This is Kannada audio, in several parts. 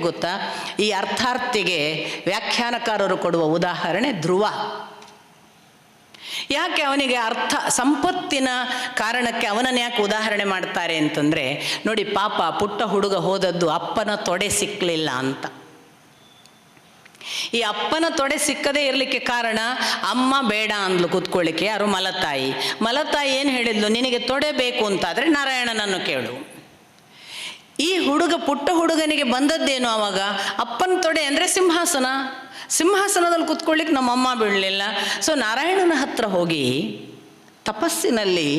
ಗೊತ್ತಾ? ಈ ಅರ್ಥಾರ್ಥಿಗೆ ವ್ಯಾಖ್ಯಾನಕಾರರು ಕೊಡುವ ಉದಾಹರಣೆ ಧ್ರುವ. ಯಾಕೆ ಅವನಿಗೆ ಅರ್ಥ, ಸಂಪತ್ತಿನ ಕಾರಣಕ್ಕೆ ಅವನನ್ನು ಯಾಕೆ ಉದಾಹರಣೆ ಮಾಡ್ತಾರೆ ಅಂತಂದ್ರೆ, ನೋಡಿ ಪಾಪ, ಪುಟ್ಟ ಹುಡುಗ ಹೋದದ್ದು ಅಪ್ಪನ ತೊಡೆ ಸಿಕ್ಕಲಿಲ್ಲ ಅಂತ. ಈ ಅಪ್ಪನ ತೊಡೆ ಸಿಕ್ಕದೇ ಇರಲಿಕ್ಕೆ ಕಾರಣ, ಅಮ್ಮ ಬೇಡ ಅಂದ್ಲು ಕೂತ್ಕೊಳ್ಳಿಕ್ಕೆ, ಯಾರು ಮಲತಾಯಿ. ಮಲತಾಯಿ ಏನು ಹೇಳಿದ್ಲು? ನಿನಗೆ ತೊಡೆ ಬೇಕು ಅಂತಾದರೆ ನಾರಾಯಣನನ್ನು ಕೇಳು. ಈ ಹುಡುಗ ಪುಟ್ಟ ಹುಡುಗನಿಗೆ ಬಂದದ್ದೇನು ಆವಾಗ ಅಪ್ಪನ ತೊಡೆ ಅಂದರೆ ಸಿಂಹಾಸನ. ಸಿಂಹಾಸನದಲ್ಲಿ ಕುತ್ಕೊಳ್ಳಿಕ್ಕೆ ನಮ್ಮಮ್ಮ ಬಿಡಲಿಲ್ಲ ಸೊ ನಾರಾಯಣನ ಹತ್ರ ಹೋಗಿ ತಪಸ್ಸಿನಲ್ಲಿ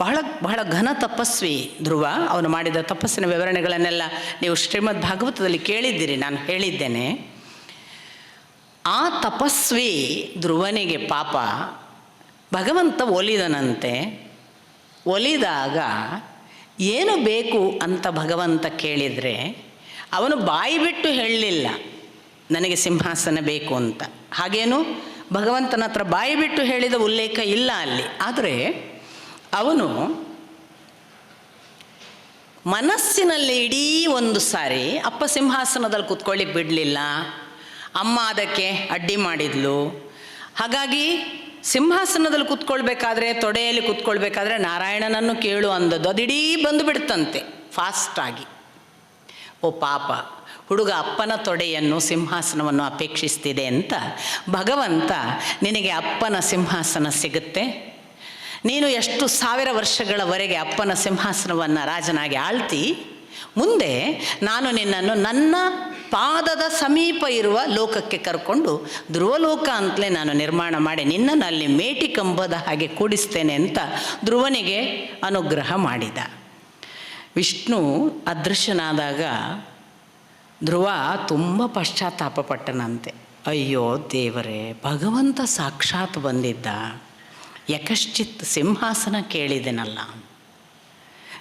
ಬಹಳ ಬಹಳ ಘನ ತಪಸ್ವಿ ಧ್ರುವ ಅವನು ಮಾಡಿದ ತಪಸ್ಸಿನ ವಿವರಣೆಗಳನ್ನೆಲ್ಲ ನೀವು ಶ್ರೀಮದ್ ಭಾಗವತದಲ್ಲಿ ಕೇಳಿದ್ದೀರಿ, ನಾನು ಹೇಳಿದ್ದೇನೆ. ಆ ತಪಸ್ವಿ ಧ್ರುವನಿಗೆ ಪಾಪ ಭಗವಂತ ಒಲಿದನಂತೆ. ಒಲಿದಾಗ ಏನು ಬೇಕು ಅಂತ ಭಗವಂತ ಕೇಳಿದರೆ, ಅವನು ಬಾಯಿ ಬಿಟ್ಟು ಹೇಳಲಿಲ್ಲ, ನನಗೆ ಸಿಂಹಾಸನ ಬೇಕು ಅಂತ. ಹಾಗೇನು? ಭಗವಂತನ ಹತ್ರ ಬಾಯಿ ಬಿಟ್ಟು ಹೇಳಿದ ಉಲ್ಲೇಖ ಇಲ್ಲ ಅಲ್ಲಿ. ಆದರೆ, ಅವನು ಮನಸ್ಸಿನಲ್ಲಿ ಇಡೀ ಒಂದು ಸಾರಿ, ಅಪ್ಪ ಸಿಂಹಾಸನದಲ್ಲಿ ಕೂತ್ಕೊಳ್ಳಿಕ್ಕೆ ಬಿಡಲಿಲ್ಲ, ಅಮ್ಮ ಅದಕ್ಕೆ ಅಡ್ಡಿ ಮಾಡಿದ್ಲು. ಹಾಗಾಗಿ ಸಿಂಹಾಸನದಲ್ಲಿ ಕೂತ್ಕೊಳ್ಬೇಕಾದ್ರೆ, ತೊಡೆಯಲ್ಲಿ ಕೂತ್ಕೊಳ್ಬೇಕಾದ್ರೆ ನಾರಾಯಣನನ್ನು ಕೇಳು ಅಂದದ್ದು. ಅದು ಇಡೀ ಬಂದು ಬಿಡ್ತಂತೆ ಫಾಸ್ಟಾಗಿ ಓ ಪಾಪ, ಹುಡುಗ ಅಪ್ಪನ ತೊಡೆಯನ್ನು, ಸಿಂಹಾಸನವನ್ನು ಅಪೇಕ್ಷಿಸ್ತಿದೆ ಅಂತ ಭಗವಂತ, ನಿನಗೆ ಅಪ್ಪನ ಸಿಂಹಾಸನ ಸಿಗುತ್ತೆ? ನೀನು ಎಷ್ಟು ಸಾವಿರ ವರ್ಷಗಳವರೆಗೆ ಅಪ್ಪನ ಸಿಂಹಾಸನವನ್ನು ರಾಜನಾಗಿ ಆಳ್ತಿ? ಮುಂದೆ ನಾನು ನಿನ್ನನ್ನು ನನ್ನ ಪಾದದ ಸಮೀಪ ಇರುವ ಲೋಕಕ್ಕೆ ಕರ್ಕೊಂಡು ಧ್ರುವಲೋಕ ಅಂತಲೇ ನಾನು ನಿರ್ಮಾಣ ಮಾಡಿ ನಿನ್ನನ್ನು ಅಲ್ಲಿ ಮೇಟಿ ಕಂಬದ ಹಾಗೆ ಕೂಡಿಸ್ತೇನೆ ಅಂತ ಧ್ರುವನಿಗೆ ಅನುಗ್ರಹ ಮಾಡಿದ. ವಿಷ್ಣು ಅದೃಶ್ಯನಾದಾಗ ಧ್ರುವ ತುಂಬ ಪಶ್ಚಾತ್ತಾಪ ಪಟ್ಟನಂತೆ ಅಯ್ಯೋ ದೇವರೇ, ಭಗವಂತ ಸಾಕ್ಷಾತ್ ಬಂದಿದ್ದ. ಯಕಶ್ಚಿತ್ ಸಿಂಹಾಸನ ಕೇಳಿದೆನಲ್ಲ.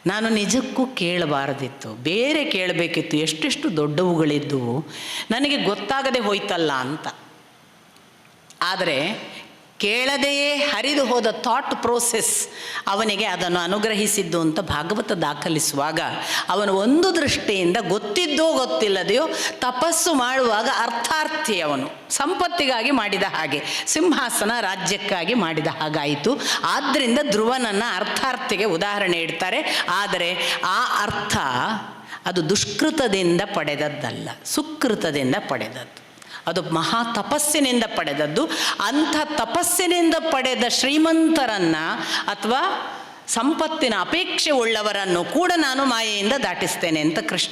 ನಾನು ನಿಜಕ್ಕೂ ಕೇಳಬಾರದಿತ್ತು. ಬೇರೆ ಕೇಳಬೇಕಿತ್ತು. ಎಷ್ಟೆಷ್ಟು ದೊಡ್ಡವುಗಳಿದ್ದವು ನನಗೆ ಗೊತ್ತಾಗದೆ ಹೋಯ್ತಲ್ಲ ಅಂತ. ಆದರೆ ಕೇಳದೆಯೇ ಹರಿದು ಹೋದ ಥಾಟ್ ಪ್ರೋಸೆಸ್ ಅವನಿಗೆ ಅದನ್ನು ಅನುಗ್ರಹಿಸಿದ್ದು ಅಂತ ಭಾಗವತ ದಾಖಲಿಸುವಾಗ ಅವನು ಒಂದು ದೃಷ್ಟಿಯಿಂದ ಗೊತ್ತಿದ್ದೋ ಗೊತ್ತಿಲ್ಲದೆಯೋ ತಪಸ್ಸು ಮಾಡುವಾಗ ಅರ್ಥಾರ್ಥಿ ಅವನು. ಸಂಪತ್ತಿಗಾಗಿ ಮಾಡಿದ ಹಾಗೆ, ಸಿಂಹಾಸನ ರಾಜ್ಯಕ್ಕಾಗಿ ಮಾಡಿದ ಹಾಗಾಯಿತು. ಆದ್ದರಿಂದ ಧ್ರುವನನ್ನು ಅರ್ಥಾರ್ಥಿಗೆ ಉದಾಹರಣೆ ಇಡ್ತಾರೆ. ಆದರೆ ಆ ಅರ್ಥ ಅದು ದುಷ್ಕೃತದಿಂದ ಪಡೆದದ್ದಲ್ಲ, ಸುಕೃತದಿಂದ ಪಡೆದದ್ದು. ಅದು ಮಹಾ ತಪಸ್ಸಿನಿಂದ ಪಡೆದದ್ದು. ಅಂಥ ತಪಸ್ಸಿನಿಂದ ಪಡೆದ ಶ್ರೀಮಂತರನ್ನು ಅಥವಾ ಸಂಪತ್ತಿನ ಅಪೇಕ್ಷೆ ಉಳ್ಳವರನ್ನು ಕೂಡ ನಾನು ಮಾಯೆಯಿಂದ ದಾಟಿಸ್ತೇನೆ ಅಂತ ಕೃಷ್ಣ.